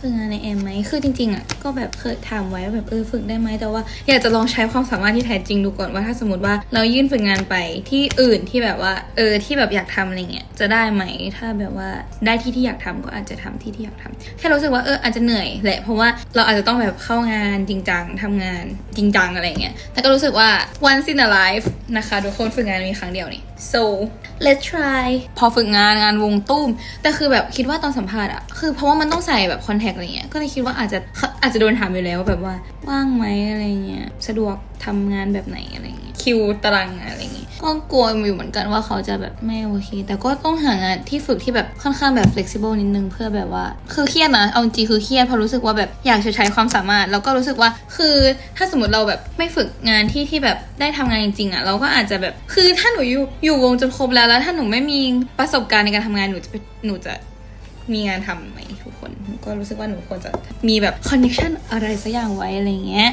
ฝึกงานในแอมไหมคือจริงๆอะก็แบบเคยถามไว้ว่าแบบเออฝึกได้ไหมแต่ว่า อยากจะลองใช้ความสามารถที่แท้จริงดูก่อนว่าถ้าสมมติว่าเรายื่นฝึกงานไปที่อื่นที่แบบว่าเออที่แบบอยากทำอะไรเงี้ยจะได้ไหมถ้าแบบว่าได้ที่ที่อยากทำก็อาจจะทำที่ที่อยากทำแค่รู้สึกว่าเอออาจจะเหนื่อยแหละเพราะว่าเราอาจจะต้องแบบเข้างานจริงจังทำงานจริงจังอะไรเงี้ยแต่ก็รู้สึกว่า once in a life นะคะทุกคนฝึกงานมีครั้งเดียวนี่ so let's try พอฝึกงานงานวงตุ้มแต่คือแบบคิดว่าตอนสัมภาษณ์อะคือเพราะว่ามันต้องใส่แบบคอนแทคอะไรเงี้ย ก็เลยคิดว่าอาจจะอาจจะโดนถามอยู่แล้วแบบว่าว่างไหมอะไรเงี้ย สะดวกทำงานแบบไหนอะไรเงี้ย คิวตารางงานอะไรเงี้ย ก็กลัวอยู่เหมือนกันว่าเขาจะแบบไม่โอเค แต่ก็ต้องหางานที่ฝึกที่แบบค่อนข้างแบบ flexible นิดนึงเพื่อแบบว่า คือเครียดนะ เอาจริงคือเครียดเพราะรู้สึกว่าแบบอยากจะใช้ความสามารถ แล้วก็รู้สึกว่า คือถ้าสมมติเราแบบไม่ฝึกงานที่ที่แบบได้ทำงานจริงๆอะ เราก็อาจจะแบบ คือถ้าหนูอยู่อยู่วงจนครบแล้วแล้ว ถ้าหนูไม่มีประสบการณ์ในการทำงานหนูจะหนูจะ มีงานทำไหมทุกคน ก็รู้สึกว่าหนูควรจะมีแบบคอนเนคชันอะไรสักอย่างไว้อะไรเงี้ย